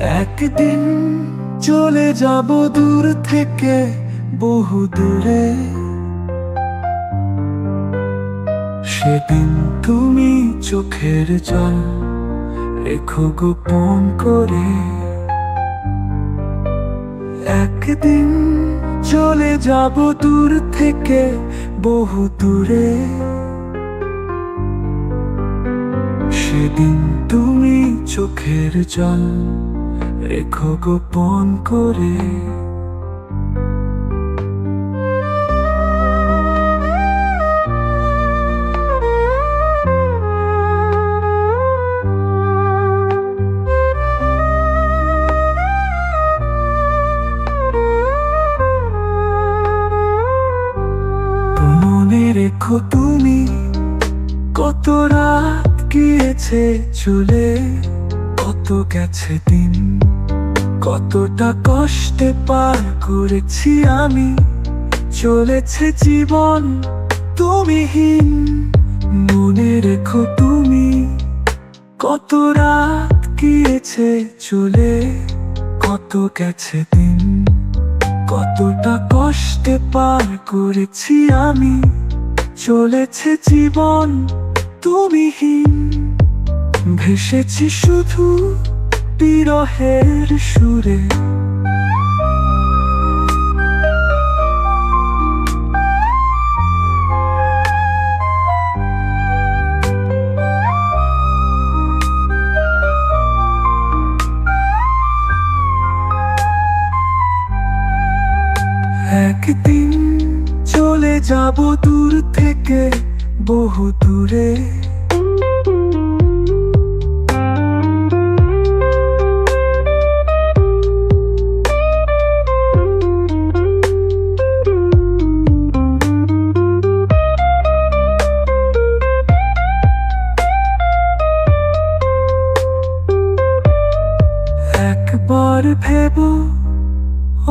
একদিন চলে যাব দূর থেকে বহু দূরে। সেদিন তুমি চোখের জল রেখো গোপন করে। একদিন চলে যাব দূর থেকে বহু দূরে। সেদিন তুমি চোখের জল রেখো গোপন করে। রেখো তুমি কত রাত গিয়েছে চলে। কত গেছে দিন, কতটা কষ্টে পার করেছি আমি। চলেছে জীবন তুমিহীন, মনে রেখো তুমি কত রাত গিয়েছে চলে, কত গেছে দিন, কতটা কষ্টে পার করেছি আমি। চলেছে জীবন তুমিহীন। ভেসেছি শুধু বিরহের সুরে। একদিন চলে যাব দূর থেকে বহু দূরে। ভেব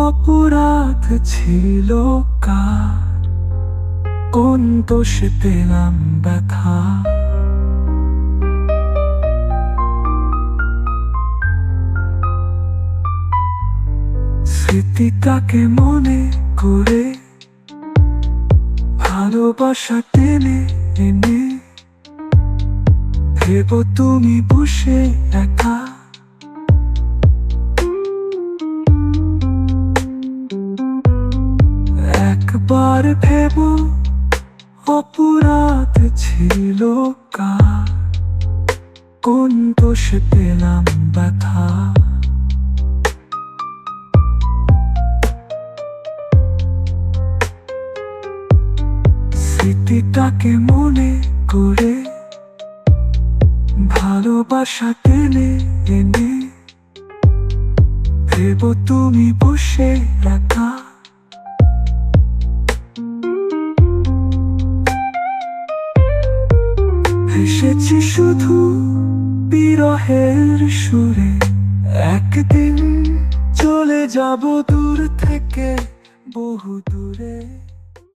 অপরাধ ছিল কার? কোন দোষে পেলাম ব্যথা? স্মৃতিটাকে মনে করে, ভালোবাসা টেনে এনে, ভেব তুমি বসে একা। একবার ভেব অপরাধ ছিল কার? কোন দোষে পেলাম ব্যথা? স্মৃতিটাকে মনে করে ভালোবাসা টেনে এনে ভেব তুমি বসে একা। এসেছি শুধু বিরহের সুরে। একদিন চলে যাব দূর থেকে বহু দূরে